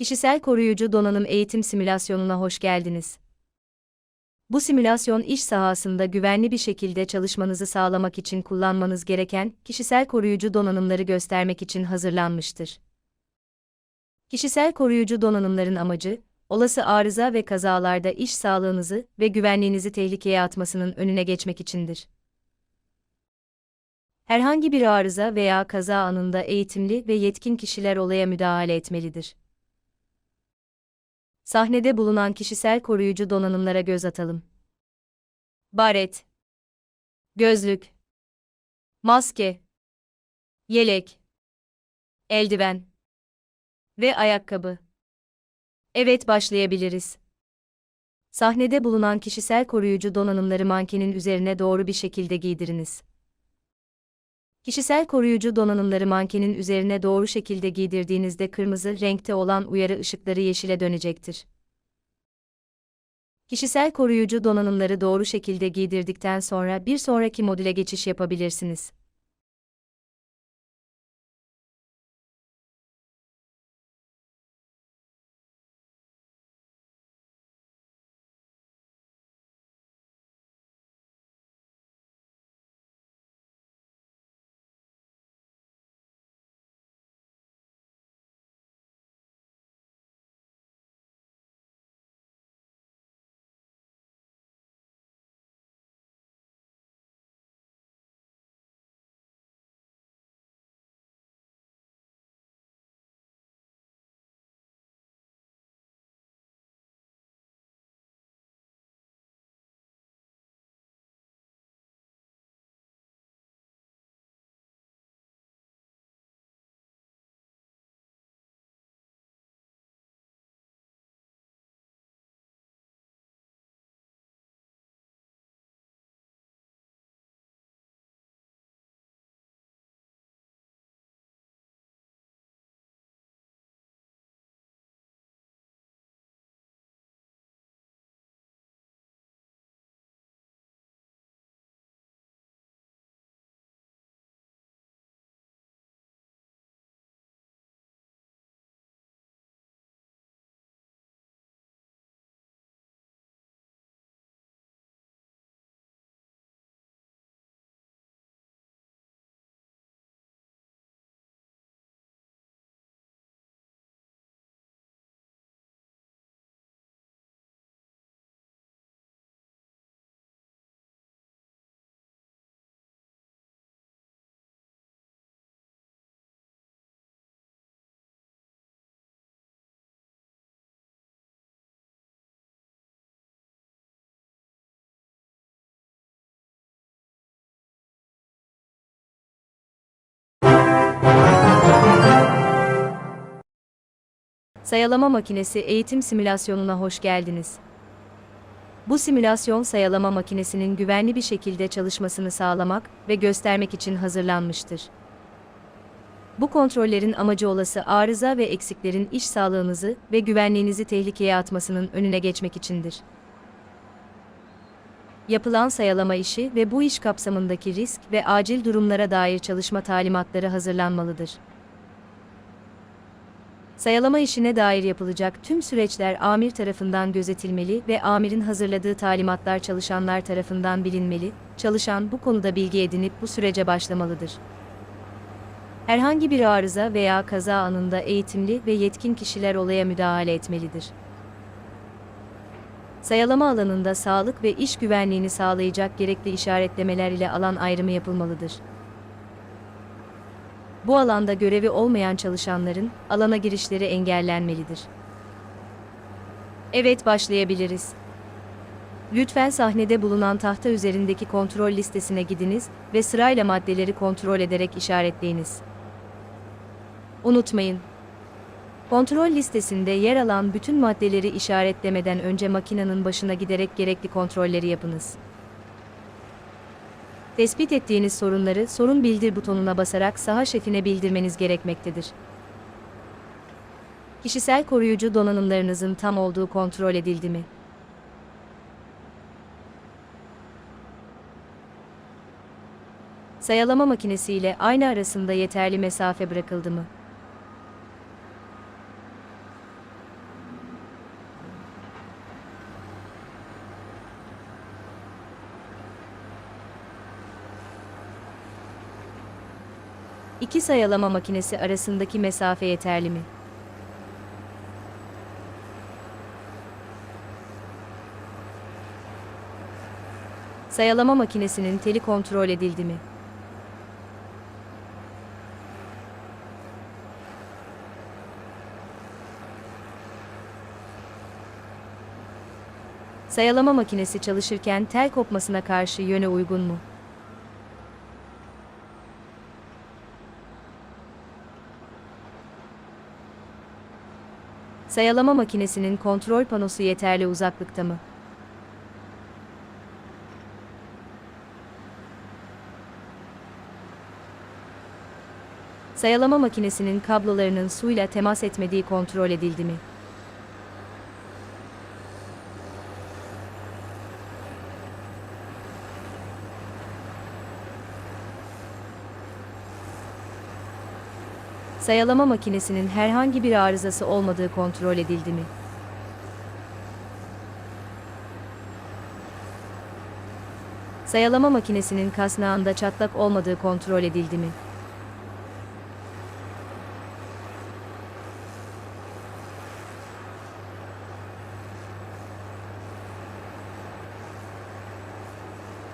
Kişisel koruyucu donanım eğitim simülasyonuna hoş geldiniz. Bu simülasyon iş sahasında güvenli bir şekilde çalışmanızı sağlamak için kullanmanız gereken kişisel koruyucu donanımları göstermek için hazırlanmıştır. Kişisel koruyucu donanımların amacı, olası arıza ve kazalarda iş sağlığınızı ve güvenliğinizi tehlikeye atmasının önüne geçmek içindir. Herhangi bir arıza veya kaza anında eğitimli ve yetkin kişiler olaya müdahale etmelidir. Sahnede bulunan kişisel koruyucu donanımlara göz atalım. Baret, gözlük, maske, yelek, eldiven ve ayakkabı. Evet başlayabiliriz. Sahnede bulunan kişisel koruyucu donanımları mankenin üzerine doğru bir şekilde giydiriniz. Kişisel koruyucu donanımları mankenin üzerine doğru şekilde giydirdiğinizde kırmızı renkte olan uyarı ışıkları yeşile dönecektir. Kişisel koruyucu donanımları doğru şekilde giydirdikten sonra bir sonraki modüle geçiş yapabilirsiniz. Sayalama makinesi eğitim simülasyonuna hoş geldiniz. Bu simülasyon sayalama makinesinin güvenli bir şekilde çalışmasını sağlamak ve göstermek için hazırlanmıştır. Bu kontrollerin amacı olası arıza ve eksiklerin iş sağlığınızı ve güvenliğinizi tehlikeye atmasının önüne geçmek içindir. Yapılan sayalama işi ve bu iş kapsamındaki risk ve acil durumlara dair çalışma talimatları hazırlanmalıdır. Sayalama işine dair yapılacak tüm süreçler amir tarafından gözetilmeli ve amirin hazırladığı talimatlar çalışanlar tarafından bilinmeli, çalışan bu konuda bilgi edinip bu sürece başlamalıdır. Herhangi bir arıza veya kaza anında eğitimli ve yetkin kişiler olaya müdahale etmelidir. Sayalama alanında sağlık ve iş güvenliğini sağlayacak gerekli işaretlemeler ile alan ayrımı yapılmalıdır. Bu alanda görevi olmayan çalışanların alana girişleri engellenmelidir. Evet başlayabiliriz. Lütfen sahnede bulunan tahta üzerindeki kontrol listesine gidiniz ve sırayla maddeleri kontrol ederek işaretleyiniz. Unutmayın. Kontrol listesinde yer alan bütün maddeleri işaretlemeden önce makinenin başına giderek gerekli kontrolleri yapınız. Tespit ettiğiniz sorunları sorun bildir butonuna basarak saha şefine bildirmeniz gerekmektedir. Kişisel koruyucu donanımlarınızın tam olduğu kontrol edildi mi? Sayalama makinesi ile ayna arasında yeterli mesafe bırakıldı mı? İki sayalama makinesi arasındaki mesafe yeterli mi? Sayalama makinesinin teli kontrol edildi mi? Sayalama makinesi çalışırken tel kopmasına karşı yöne uygun mu? Sayalama makinesinin kontrol panosu yeterli uzaklıkta mı? Sayalama makinesinin kablolarının suyla temas etmediği kontrol edildi mi? Sayalama makinesinin herhangi bir arızası olmadığı kontrol edildi mi? Sayalama makinesinin kasnağında çatlak olmadığı kontrol edildi mi?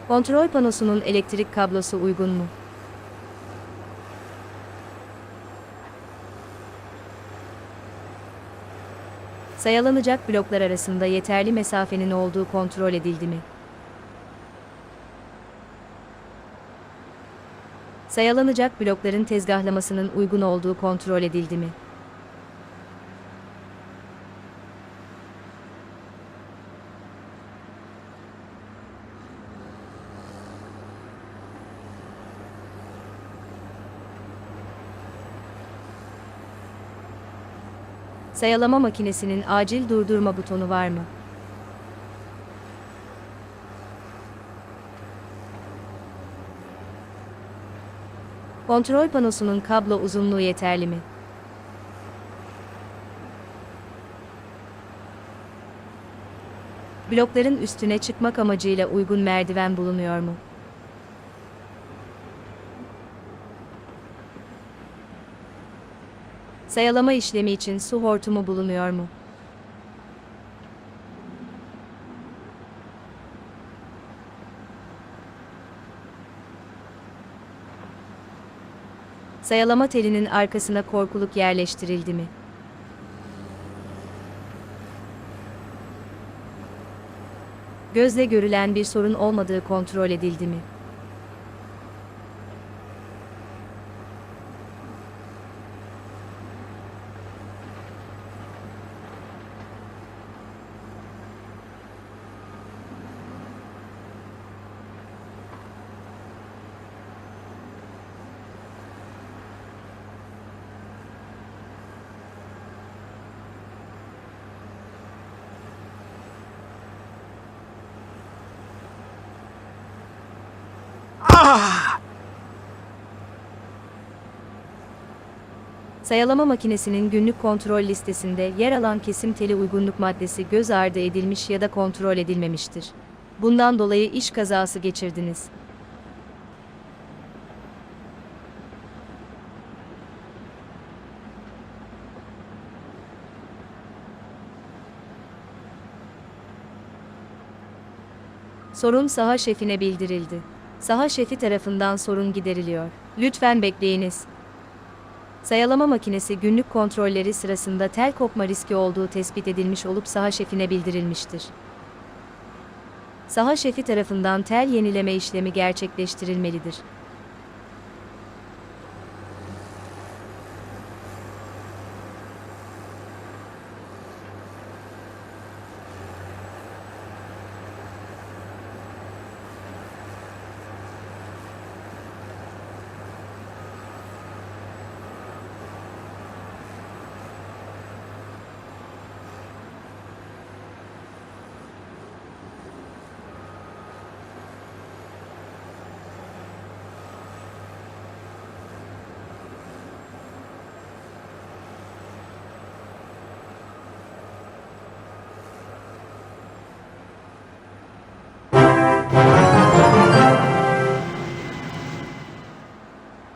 Kontrol panosunun elektrik kablosu uygun mu? Sayalanacak bloklar arasında yeterli mesafenin olduğu kontrol edildi mi? Sayalanacak blokların tezgahlamasının uygun olduğu kontrol edildi mi? Sayalama makinesinin acil durdurma butonu var mı? Kontrol panosunun kablo uzunluğu yeterli mi? Blokların üstüne çıkmak amacıyla uygun merdiven bulunuyor mu? Sayalama işlemi için su hortumu bulunuyor mu? Sayalama telinin arkasına korkuluk yerleştirildi mi? Gözle görülen bir sorun olmadığı kontrol edildi mi? Sayalama makinesinin günlük kontrol listesinde yer alan kesim teli uygunluk maddesi göz ardı edilmiş ya da kontrol edilmemiştir. Bundan dolayı iş kazası geçirdiniz. Sorun saha şefine bildirildi. Saha şefi tarafından sorun gideriliyor. Lütfen bekleyiniz. Sayalama makinesi günlük kontrolleri sırasında tel kopma riski olduğu tespit edilmiş olup saha şefine bildirilmiştir. Saha şefi tarafından tel yenileme işlemi gerçekleştirilmelidir.